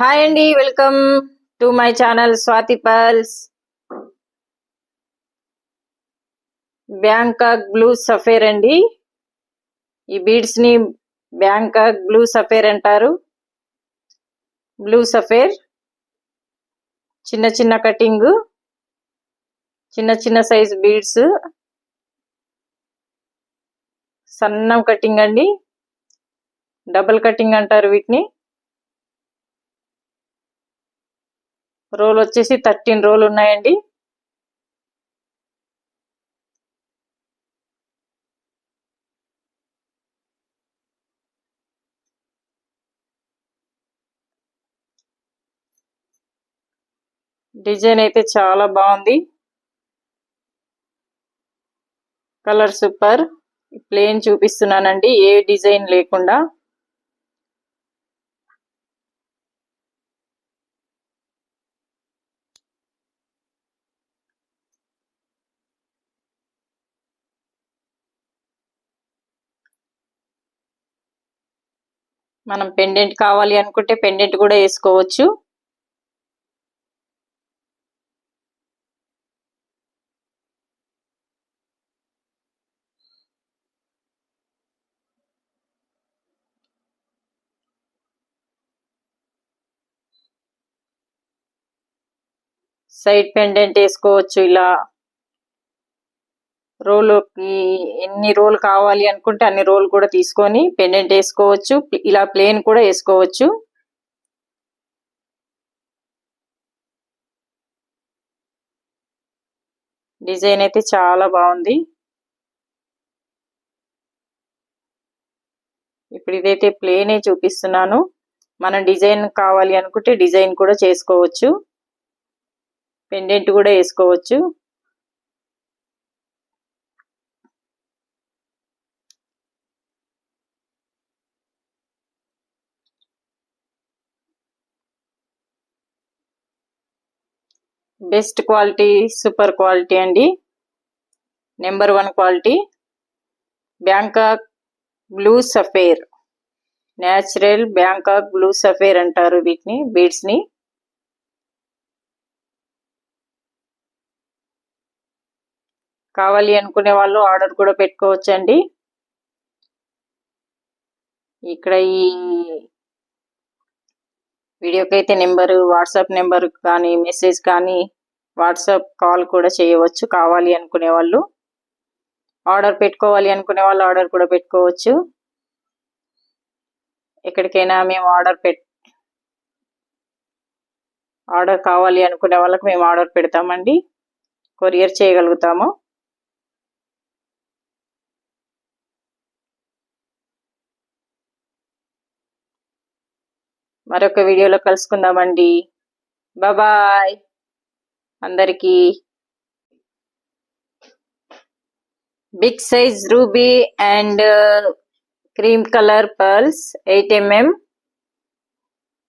Hi అండి welcome to my channel Swathi pearls Bangkok blue sapphire అండి ఈ బీడ్స్ని Bangkok blue sapphire అంటారు. Blue సఫేర్ చిన్న చిన్న కటింగ్ చిన్న చిన్న సైజ్ బీడ్స్ సన్నం కటింగ్ అండి డబుల్ కటింగ్ అంటారు వీటిని. రోల్ వచ్చేసి థర్టీన్ రోల్ ఉన్నాయండి. డిజైన్ అయితే చాలా బాగుంది. Colour super. ప్లేన్ చూపిస్తున్నానండి. ఏ డిజైన్ లేకుండా. మనం పెండెంట్ కావాలి అనుకుంటే పెండెంట్ కూడా వేసుకోవచ్చు. సైడ్ పెండెంట్ వేసుకోవచ్చు ఇలా. రోలుకి ఎన్ని రోల్ కావాలి అనుకుంటే అన్ని రోల్ కూడా తీసుకొని పెండెంట్ వేసుకోవచ్చు. ఇలా ప్లేన్ కూడా వేసుకోవచ్చు. డిజైన్ అయితే చాలా బాగుంది. ఇప్పుడు ఇదైతే ప్లేనే చూపిస్తున్నాను. మనం డిజైన్ కావాలి అనుకుంటే డిజైన్ కూడా చేసుకోవచ్చు. పెండెంట్ కూడా వేసుకోవచ్చు. బెస్ట్ క్వాలిటీ సూపర్ క్వాలిటీ అండి. Number one quality. Bangkok blue sapphire. Natural Bangkok blue sapphire అంటారు వీటిని బీడ్స్ని కావాలి అనుకునే వాళ్ళు ఆర్డర్ కూడా పెట్టుకోవచ్చండి. ఇక్కడ ఈ వీడియోకి అయితే నెంబరు వాట్సాప్ నెంబర్ కానీ మెసేజ్ కానీ వాట్సాప్ కాల్ కూడా చేయవచ్చు. కావాలి అనుకునే వాళ్ళు. ఆర్డర్ పెట్టుకోవాలి అనుకునే వాళ్ళు ఆర్డర్ కూడా పెట్టుకోవచ్చు. ఎక్కడికైనా మేము ఆర్డర్ పెట్ ఆర్డర్ కావాలి అనుకునే వాళ్ళకి మేము ఆర్డర్ పెడతామండి. కొరియర్ చేయగలుగుతాము. మరొక వీడియోలో కలుసుకుందామండి. బాయ్. అందరికీ big size ruby and cream colour pearls eight mm.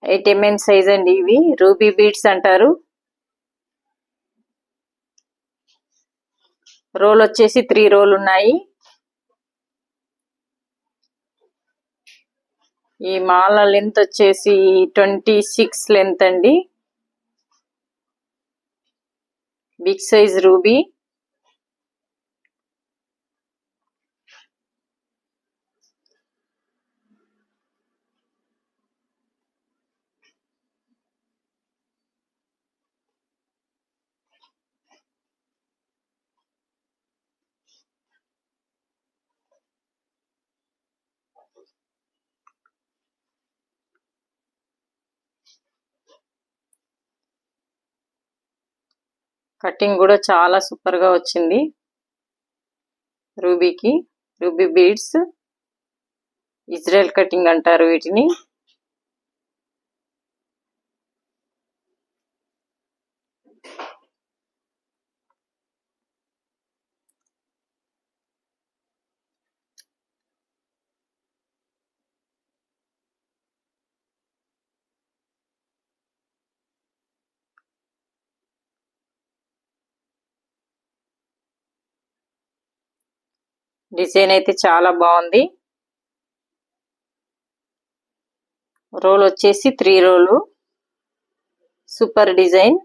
Eight mm size అండి ఇవి. రూబీ బీడ్స్ అంటారు. రోల్ వచ్చేసి త్రీ రోల్ ఉన్నాయి. ఈ మాల లెంత్ వచ్చేసి ట్వంటీ సిక్స్ లెంత్ అండి. బిగ్ సైజ్ రూబీ కటింగ్ కూడా చాలా సూపర్గా వచ్చింది. రూబీకి రూబీ బీడ్స్ ఇజ్రాయెల్ కటింగ్ అంటారు వీటిని. డిజైన్ అయితే చాలా బాగుంది. రోల్ వచ్చేసి త్రీ రోలు. Super design.